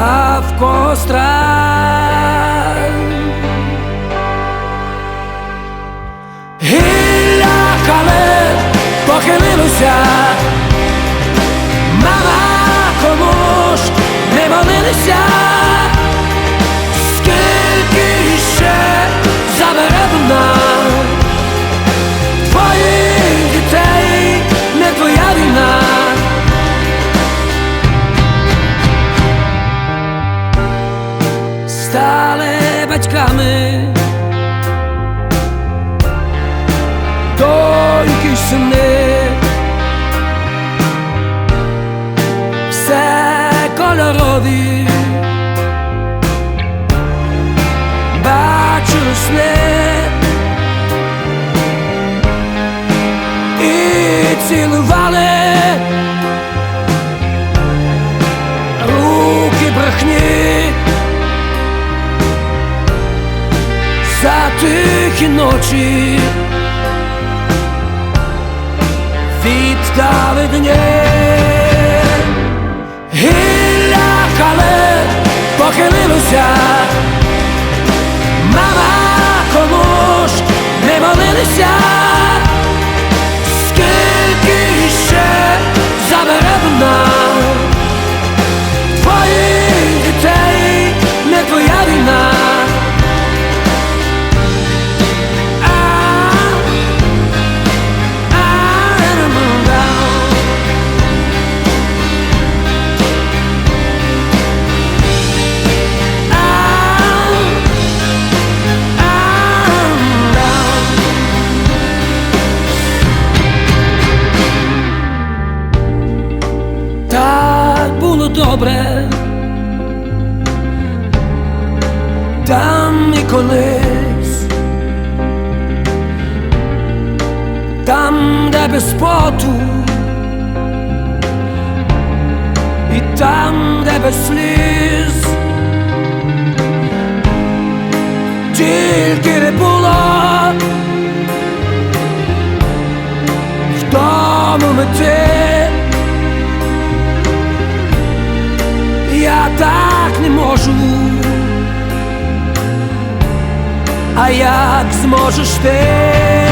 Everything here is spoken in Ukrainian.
а в когось батьками. доньки й сини, все кольорові, бачу сни. Цілували тихі ночі. віддали Добре, там і колись, там, де без поту, і там, де без сліз, тільки не так не можу, а як зможеш ти?